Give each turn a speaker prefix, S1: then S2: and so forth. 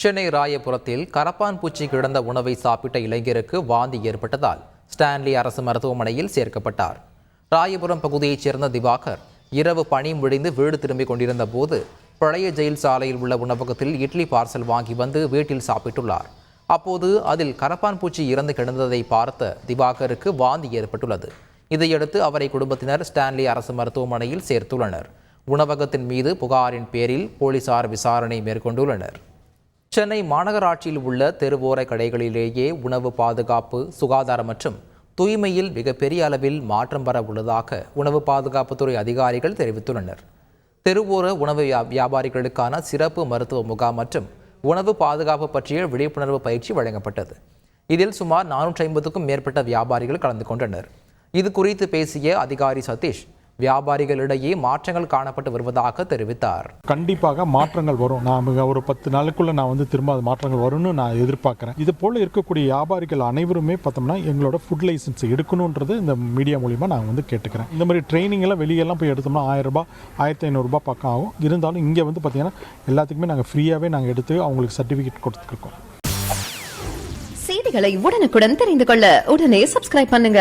S1: சென்னை ராயபுரத்தில் கரப்பான் பூச்சி கிடந்த உணவை சாப்பிட்ட இளைஞருக்கு வாந்தி ஏற்பட்டதால் ஸ்டான்லி அரசு மருத்துவமனையில் சேர்க்கப்பட்டார். ராயபுரம் பகுதியைச் சேர்ந்த திவாகர் இரவு பணி முடிந்து வீடு திரும்பிக் கொண்டிருந்த போது பழைய ஜெயில் சாலையில் உள்ள உணவகத்தில் இட்லி பார்சல் வாங்கி வந்து வீட்டில் சாப்பிட்டுள்ளார். அப்போது அதில் கரப்பான் பூச்சி இறந்து கிடந்ததை பார்த்த திவாகருக்கு வாந்தி ஏற்பட்டுள்ளது. இதையடுத்து அவரை குடும்பத்தினர் ஸ்டான்லி அரசு மருத்துவமனையில் சேர்த்துள்ளனர். உணவகத்தின் மீது புகாரின் பேரில் போலீசார் விசாரணை மேற்கொண்டுள்ளனர். சென்னை மாநகராட்சியில் உள்ள தெருவோர கடைகளிலேயே உணவு பாதுகாப்பு சுகாதாரம் மற்றும் தூய்மையில் மிகப்பெரிய அளவில் மாற்றம் வர உள்ளதாக உணவு பாதுகாப்புத்துறை அதிகாரிகள் தெரிவித்துள்ளனர். தெருவோர உணவு வியா- வியாபாரிகளுக்கான சிறப்பு மருத்துவ முகாம் மற்றும் உணவு பாதுகாப்பு பற்றிய விழிப்புணர்வு பயிற்சி வழங்கப்பட்டது. இதில் சுமார் நானூற்றி ஐம்பதுக்கும் மேற்பட்ட வியாபாரிகள் கலந்து கொண்டனர். இது குறித்து பேசிய அதிகாரி சதீஷ் வியாபாரிகளிடையே மாற்றங்கள் காணப்பட்டு வருவதாக தெரிவித்தார்.
S2: கண்டிப்பாக மாற்றங்கள் வரும். நான் ஒரு பத்து நாளுக்குள்ள நான் வந்து திரும்ப அது மாற்றங்கள் வரும்னு நான் எதிர்பார்க்குறேன். இது போல இருக்கக்கூடிய வியாபாரிகள் அனைவருமே பார்த்தோம்னா எங்களோட ஃபுட் லைசன்ஸ் எடுக்கணுன்றது இந்த மீடியா மூலிமா நான் வந்து கேட்டுக்கிறேன். இந்த மாதிரி ட்ரைனிங் எல்லாம் வெளியெல்லாம் போய் எடுத்தோம்னா ஆயிரம் ரூபாய் ஆயிரத்தி ஐநூறுரூபா பக்கம் ஆகும். இருந்தாலும் இங்கே வந்து பார்த்தீங்கன்னா எல்லாத்துக்குமே நாங்கள் ஃப்ரீயாகவே நாங்கள் எடுத்து அவங்களுக்கு சர்டிஃபிகேட் கொடுத்துருக்கோம்.
S3: செய்திகளை உடனுக்குடன் தெரிந்து கொள்ள உடனே சப்ஸ்கிரைப் பண்ணுங்க.